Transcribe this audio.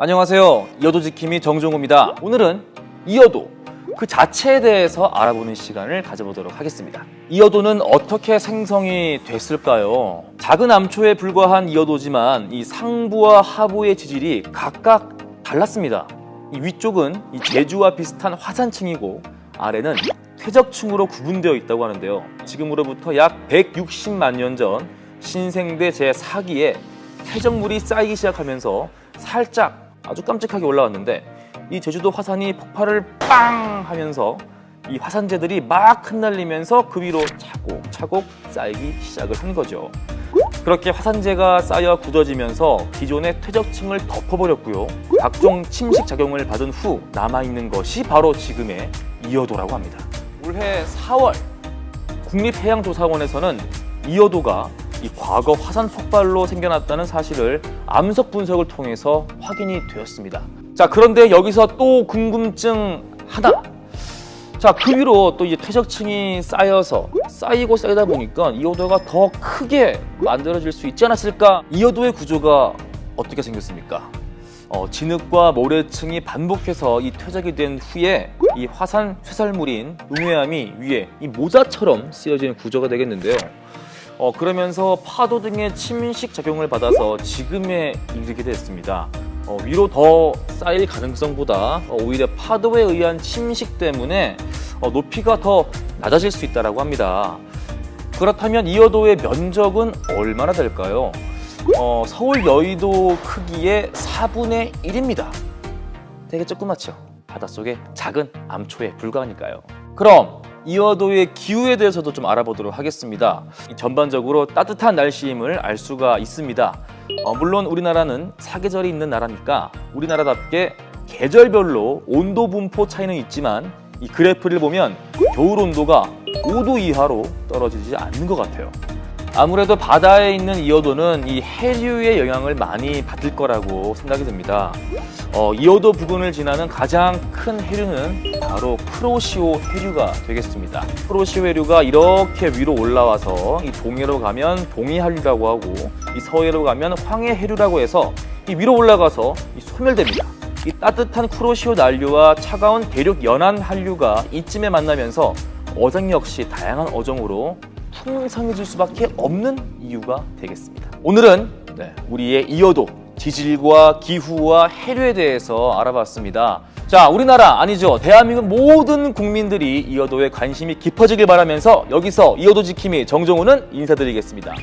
안녕하세요. 이어도 지킴이 정종우입니다. 오늘은 이어도 그 자체에 대해서 알아보는 시간을 가져보도록 하겠습니다. 이어도는 어떻게 생성이 됐을까요? 작은 암초에 불과한 이어도지만 이 상부와 하부의 지질이 각각 달랐습니다. 이 위쪽은 이 제주와 비슷한 화산층이고 아래는 퇴적층으로 구분되어 있다고 하는데요. 지금으로부터 약 160만 년 전 신생대 제4기에 퇴적물이 쌓이기 시작하면서 살짝 아주 깜찍하게 올라왔는데 이 제주도 화산이 폭발을 빵 하면서 이 화산재들이 막 흩날리면서 그 위로 차곡차곡 쌓이기 시작을 한 거죠. 그렇게 화산재가 쌓여 굳어지면서 기존의 퇴적층을 덮어버렸고요. 각종 침식 작용을 받은 후 남아있는 것이 바로 지금의 이어도라고 합니다. 올해 4월 국립해양조사원에서는 이어도가 이 과거 화산 폭발로 생겨났다는 사실을 암석 분석을 통해서 확인이 되었습니다. 자, 그런데 여기서 또 궁금증 하나. 자, 그 위로 또 이제 퇴적층이 쌓여서 쌓이고 쌓이다 보니까 이어도가 더 크게 만들어질 수 있지 않았을까? 이어도의 구조가 어떻게 생겼습니까? 어, 진흙과 모래층이 반복해서 이 퇴적이 된 후에 이 화산 쇠설물인 음회암이 위에 이 모자처럼 쓰여지는 구조가 되겠는데요. 어, 그러면서 파도 등의 침식 작용을 받아서 지금에 이르게 됐습니다. 어, 위로 더 쌓일 가능성보다 어, 오히려 파도에 의한 침식 때문에 어, 높이가 더 낮아질 수 있다고 합니다. 그렇다면 이어도의 면적은 얼마나 될까요? 어, 서울 여의도 크기의 4분의 1입니다. 되게 조그맣죠? 바닷속의 작은 암초에 불과하니까요. 그럼 이어도의 기후에 대해서도 좀 알아보도록 하겠습니다. 이 전반적으로 따뜻한 날씨임을 알 수가 있습니다. 어, 물론 우리나라는 사계절이 있는 나라니까 우리나라답게 계절별로 온도 분포 차이는 있지만 이 그래프를 보면 겨울 온도가 5도 이하로 떨어지지 않는 것 같아요. 아무래도 바다에 있는 이어도는 이 해류의 영향을 많이 받을 거라고 생각이 듭니다. 어, 이어도 부근을 지나는 가장 큰 해류는 바로 크로시오 해류가 되겠습니다. 크로시오 해류가 이렇게 위로 올라와서 이 동해로 가면 동해한류라고 하고 이 서해로 가면 황해 해류라고 해서 이 위로 올라가서 이 소멸됩니다. 이 따뜻한 크로시오 난류와 차가운 대륙 연안 한류가 이쯤에 만나면서 어장 역시 다양한 어종으로 풍성해질 수밖에 없는 이유가 되겠습니다. 오늘은 네, 우리의 이어도 지질과 기후와 해류에 대해서 알아봤습니다. 자, 우리나라 아니죠. 대한민국 모든 국민들이 이어도에 관심이 깊어지길 바라면서 여기서 이어도 지킴이 정정우는 인사드리겠습니다.